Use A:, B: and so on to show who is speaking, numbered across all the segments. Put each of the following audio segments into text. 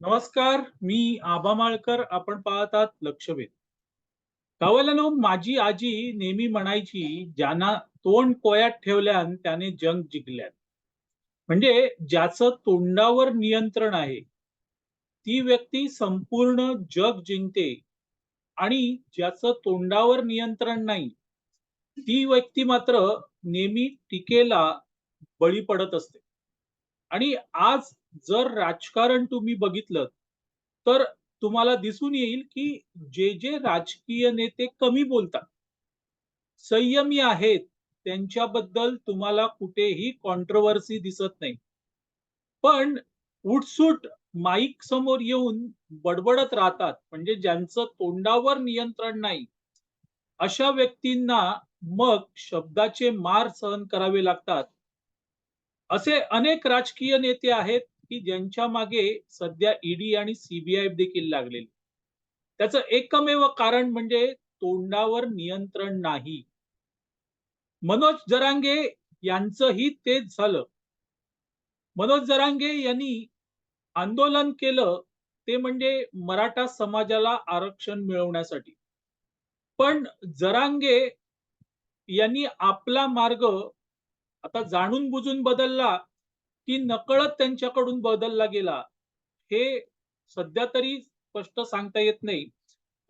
A: नमस्कार मी आबा माळकर. आपण पाहतात लक्षवेध. गावाला माझी आजी नेहमी म्हणायची ज्यांना तोंड कोयात ठेवल्यान त्याने जंग जिंकल्यान. म्हणजे ज्याचं तोंडावर नियंत्रण आहे ती व्यक्ती संपूर्ण जग जिंकते आणि ज्याचं तोंडावर नियंत्रण नाही ती व्यक्ती मात्र नेहमी टीकेला बळी पडत असते. आणि आज जर राजकारण तुम्ही बघितलं तर तुम्हाला दिसून येईल की जे जे राजकीय नेते कमी बोलतात संयमी आहेत त्यांच्याबद्दल तुम्हाला कुठेही कॉन्ट्रवर्सी दिसत नाही. पण उठसूट माईक समोर येऊन बडबडत राहतात म्हणजे ज्यांचं तोंडावर नियंत्रण नाही अशा व्यक्तींना मग शब्दाचे मार सहन करावे लागतात. असे अनेक राजकीय नेते आहेत की ज्यांच्या मागे सध्या ईडी आणि सीबीआय देखील लागलेली. त्याचं एकमेव कारण म्हणजे तोंडावर नियंत्रण नाही. मनोज जरांगे यांचंही तेच झालं. मनोज जरांगे यांनी आंदोलन केलं ते म्हणजे मराठा समाजाला आरक्षण मिळवण्यासाठी. पण जरांगे यांनी आपला मार्ग आता जाणून बुजून बदलला की नकळत त्यांच्याकडून बदलला गेला. हे सध्या तरी स्पष्ट सांगता येत नाही.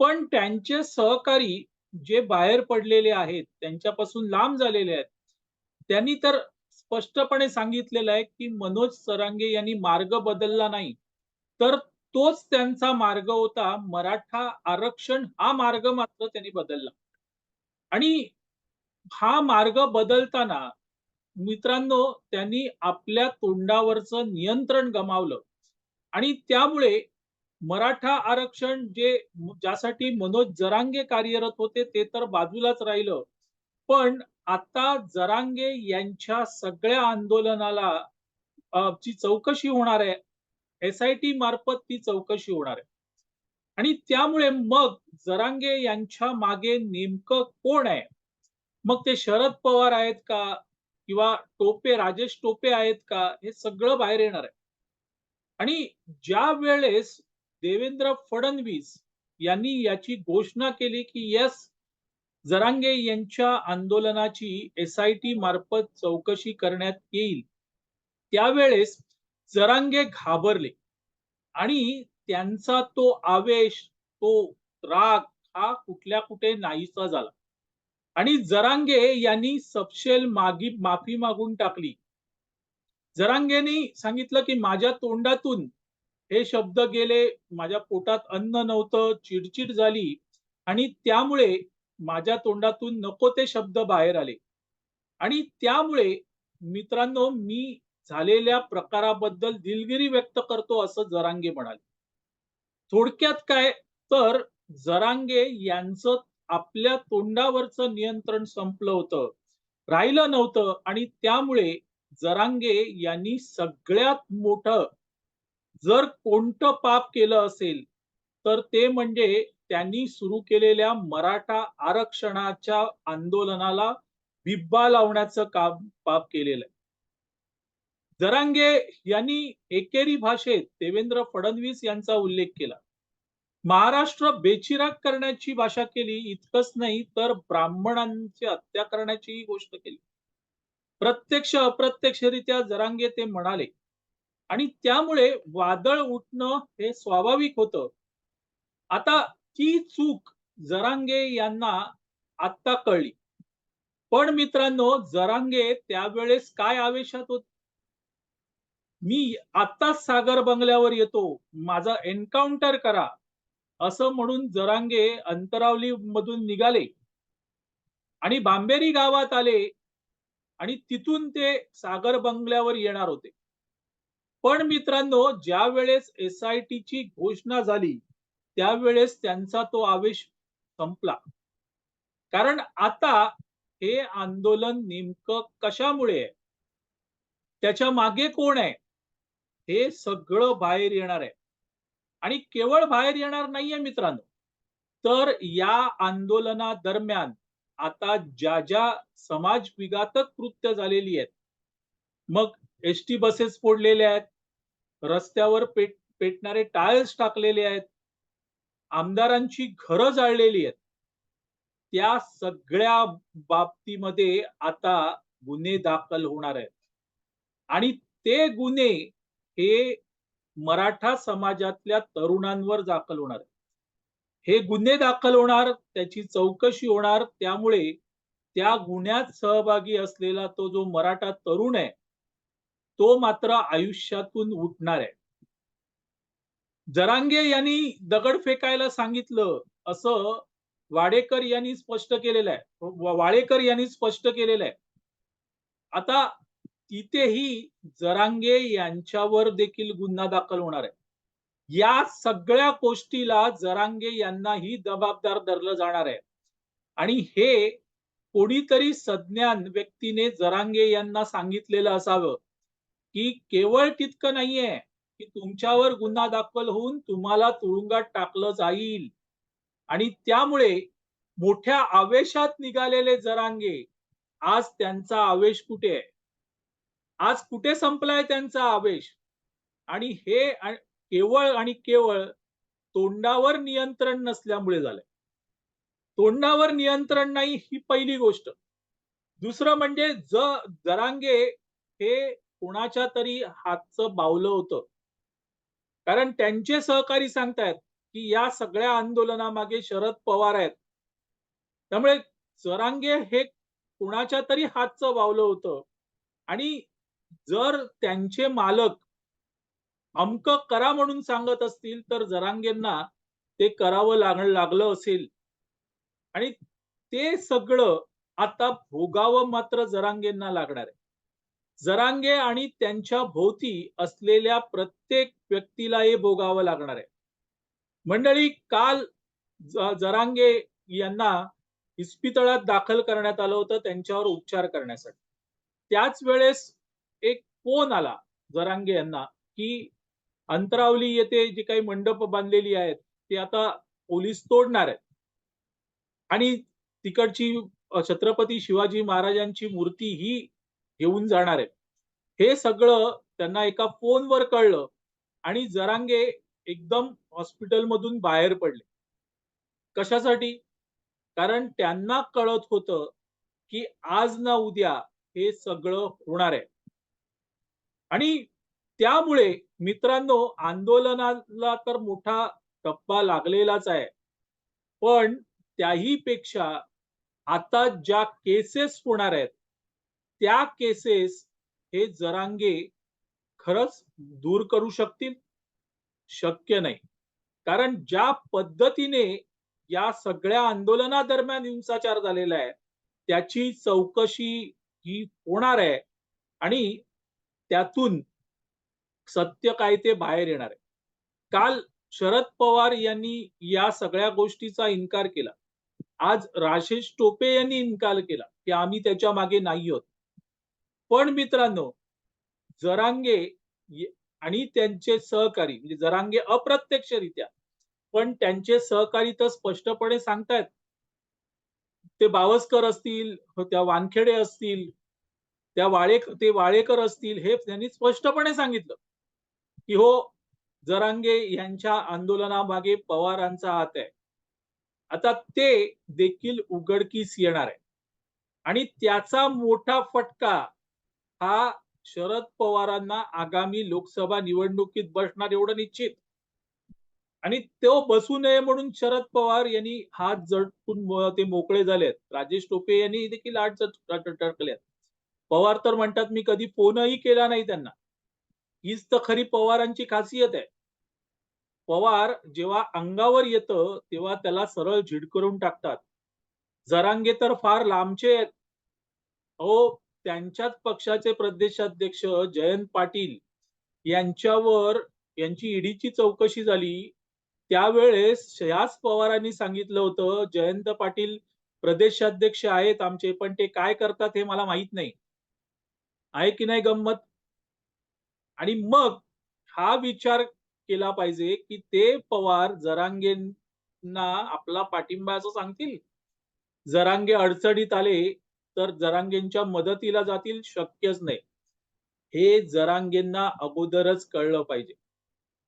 A: पण त्यांचे सहकारी जे बाहेर पडलेले आहेत त्यांच्यापासून लांब झालेले आहेत त्यांनी तर स्पष्टपणे सांगितलेलं आहे की मनोज सरांगे यांनी मार्ग बदलला नाही. तर तोच त्यांचा मार्ग होता. मराठा आरक्षण हा मार्ग मात्र त्यांनी बदलला. आणि हा मार्ग बदलताना मित्रांनो त्यांनी आपल्या तोंडावरचं नियंत्रण गमावलं. आणि त्यामुळे मराठा आरक्षण जे ज्यासाठी मनोज जरांगे कार्यरत होते ते तर बाजूलाच राहिलं. पण आता जरांगे यांच्या सगळ्या आंदोलनाला ची चौकशी होणार आहे. एस आय टी मार्फत ती चौकशी होणार आहे. आणि त्यामुळे मग जरांगे यांच्या मागे नेमकं कोण आहे? मग ते शरद पवार आहेत का? किंवा टोपे राजेश टोपे आहेत का? हे सगळं बाहेर येणार आहे. आणि ज्या वेळेस देवेंद्र फडणवीस यांनी याची घोषणा केली की यस जरांगे यांच्या आंदोलनाची एस आय टी मार्फत चौकशी करण्यात येईल त्यावेळेस जरांगे घाबरले. आणि त्यांचा तो आवेश तो राग हा कुठल्या कुठे नाहीसा झाला. आणि जरांगे यांनी सपशेल मागी माफी मागून टाकली. जरांगेनी सांगितलं की माझ्या तोंडातून हे शब्द गेले माझ्या पोटात अन्न नव्हतं चिडचिड झाली आणि त्यामुळे माझ्या तोंडातून नको ते शब्द बाहेर आले. आणि त्यामुळे मित्रांनो मी झालेल्या प्रकाराबद्दल दिलगिरी व्यक्त करतो असं जरांगे म्हणाले. थोडक्यात काय? तर जरांगे यांचं आपल्या तोंडावरचं नियंत्रण संपलं होतं. राहिलं नव्हतं आणि त्यामुळे जरांगे यांनी सगळ्यात मोठं जर कोणतं पाप केलं असेल तर ते म्हणजे त्यांनी सुरू केलेल्या मराठा आरक्षणाच्या आंदोलनाला बिब्बा लावण्याचं काम पाप केलेलं आहे. जरांगे यांनी एकेरी भाषेत देवेंद्र फडणवीस यांचा उल्लेख केला. महाराष्ट्र बेचिराग करण्याची भाषा केली इतकंच नाही तर ब्राह्मणांची हत्या करण्याचीही गोष्ट केली. प्रत्यक्ष अप्रत्यक्षरित्या जरांगे ते म्हणाले. आणि त्यामुळे वादळ उठणं हे स्वाभाविक होतं. आता ती चूक जरांगे यांना आत्ता कळली. पण मित्रांनो जरांगे त्यावेळेस काय आवेशात होत? मी आत्ताच सागर बंगल्यावर येतो. माझा एन्काउंटर करा. असं म्हणून जरांगे अंतरावली मधून निघाले. आणि बांबेरी गावात आले आणि तिथून ते सागर बंगल्यावर येणार होते. पण मित्रांनो ज्या वेळेस एस आय ची घोषणा झाली त्यावेळेस त्यांचा तो आवेश संपला. कारण आता हे आंदोलन नेमकं कशामुळे आहे? त्याच्यामागे कोण आहे? हे सगळं बाहेर येणार आहे. आणि केवळ बाहेर येणार नाहीये मित्रांनो. तर या आंदोलना दरम्यान आता ज्या ज्या समाज विघातक कृत्य झालेली आहेत मग एस टी बसेस फोडलेल्या आहेत रस्त्यावर पेट पेटणारे टायर्स टाकलेले आहेत आमदारांची घरं जाळलेली आहेत. त्या सगळ्या बाबतीमध्ये आता गुन्हे दाखल होणार आहेत. आणि ते गुन्हे हे मराठा समाजातल्या तरुणांवर दाखल होणार. हे गुन्हे दाखल होणार त्याची चौकशी होणार त्यामुळे त्या गुन्ह्यात सहभागी असलेला तो जो मराठा तरुण आहे तो मात्र आयुष्यातून उठणार आहे. जरांगे यांनी दगड फेकायला सांगितलं असं वाडेकर यांनी स्पष्ट केलेलं आहे. वाळेकर यांनी स्पष्ट केलेलं आहे. आता तिथेही जरांगे यांच्यावर देखील गुन्हा दाखल होणार आहे. या सगळ्या गोष्टीला जरांगे यांनाही जबाबदार धरलं जाणार आहे. आणि हे कोणीतरी सज्ञान व्यक्तीने जरांगे यांना सांगितलेलं असावं की केवळ तितकं नाहीये की तुमच्यावर गुन्हा दाखल होऊन तुम्हाला तुरुंगात टाकलं जाईल. आणि त्यामुळे मोठ्या आवेशात निघालेले जरांगे आज त्यांचा आवेश कुठे आहे? आज कुठे संपलाय त्यांचा आवेश? आणि हे केवळ आणि केवळ तोंडावर नियंत्रण नसल्यामुळे झालंय. तोंडावर नियंत्रण नाही ही पहिली गोष्ट. दुसरं म्हणजे ज जरांगे हे कोणाच्या तरी हातचं बावलं होतं. कारण त्यांचे सहकारी सांगतायत की या सगळ्या आंदोलनामागे शरद पवार आहेत. त्यामुळे जरांगे हे कुणाच्या तरी हातचं बावलं होतं. आणि जर त्यांचे मालक अमक करा म्हणून सांगत असतील तर जरांगेंना ते करावं लाग लागलं असेल. आणि ते सगळं आता भोगावं मात्र जरांगेंना लागणार आहे. जरांगे आणि त्यांच्या भोवती असलेल्या प्रत्येक व्यक्तीला हे भोगावं लागणार आहे. मंडळी काल जरांगे यांना इस्पितळात दाखल करण्यात आलं होतं त्यांच्यावर उपचार करण्यासाठी. त्याच वेळेस एक फोन आला जरांगे यांना की अंतरावली येथे जी काही मंडप बांधलेली आहेत ती आता पोलीस तोडणार आहेत. आणि तिकडची छत्रपती शिवाजी महाराजांची मूर्ती ही घेऊन जाणार आहे हे सगळं त्यांना एका फोनवर कळलं आणि जरांगे एकदम हॉस्पिटलमधून बाहेर पडले. कशासाठी? कारण त्यांना कळत होतं की आज ना उद्या हे सगळं होणार आहे. आणि त्यामुळे मित्रांनो आंदोलनाला तर मोठा टप्पा लागलेलाच आहे. पण त्याही पेक्षा आता ज्या केसेस होणार आहेत त्या केसेस हे जरांगे खरंच दूर करू शकतील? शक्य नाही. कारण ज्या पद्धतीने या सगळ्या आंदोलनादरम्यान हिंसाचार झालेला आहे त्याची चौकशी ही होणार आहे. आणि त्यातून सत्य काय ते बाहेर येणार आहे. काल शरद पवार यांनी या सगळ्या गोष्टीचा इन्कार केला. आज राजेश टोपे यांनी इन्कार केला की आम्ही त्याच्यामागे नाही आहोत. पण मित्रांनो जरांगे आणि त्यांचे सहकारी म्हणजे जरांगे अप्रत्यक्षरित्या पण त्यांचे सहकारी तर स्पष्टपणे सांगतायत. ते बावस्कर असतील हो त्या वानखेडे असतील त्या वाळे ते वाळेकर असतील हे त्यांनी स्पष्टपणे सांगितलं. की हो जरांगे यांच्या आंदोलनामागे पवारांचा हात आहे. आता ते देखील उघडकीस येणार आहे. आणि त्याचा मोठा फटका हा शरद पवारांना आगामी लोकसभा निवडणुकीत बसणार एवढं निश्चित. आणि तो बसू नये म्हणून शरद पवार यांनी हात झटकून ते मोकळे झालेत. राजेश टोपे यांनी देखील हात झट- पवार तर म्हणतात मी कधी फोनही केला नाही त्यांना. हीच तर खरी पवारांची खासियत आहे. पवार जेव्हा अंगावर येतं तेव्हा त्याला सरळ झिडकरून टाकतात. जरांगे तर फार लांबचे आहेत. अहो त्यांच्याच पक्षाचे प्रदेशाध्यक्ष जयंत पाटील यांच्यावर यांची ईडीची चौकशी झाली. त्यावेळेस याच पवारांनी सांगितलं होतं जयंत पाटील प्रदेशाध्यक्ष आहेत आमचे पण ते काय करतात हे मला माहीत नाही. आहे की नाही गंमत? आणि मग हा विचार केला पाहिजे की ते पवार जरांगेंना आपला पाठिंबा असं सांगतील? जरांगे अडचणीत आले तर जरांगेंच्या मदतीला जातील? शक्यच नाही. हे जरांगेंना अगोदरच कळलं पाहिजे.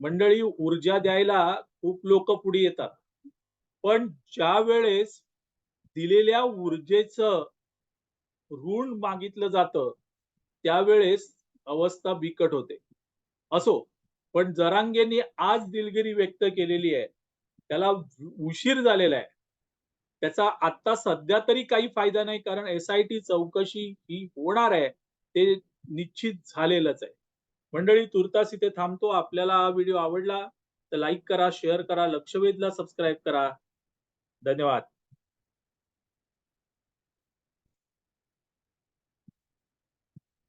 A: मंडळी ऊर्जा द्यायला खूप लोक पुढे येतात. पण ज्या वेळेस दिलेल्या ऊर्जेचं ऋण मागितलं जातं त्यावेळेस अवस्था बिकट होते. असो पण जरांगेंनी आज दिलगिरी व्यक्त केलेली आहे. त्याला उशीर झालेला आहे. त्याचा आता सध्या तरी काही फायदा नाही कारण एस आय टी चौकशी ही होणार आहे. ते निश्चित झालेलंच आहे. मंडळी तुर्तास इथे थांबतो. आपल्याला हा व्हिडिओ आवडला तर लाईक करा शेअर करा लक्षवेधला सबस्क्राईब करा. धन्यवाद.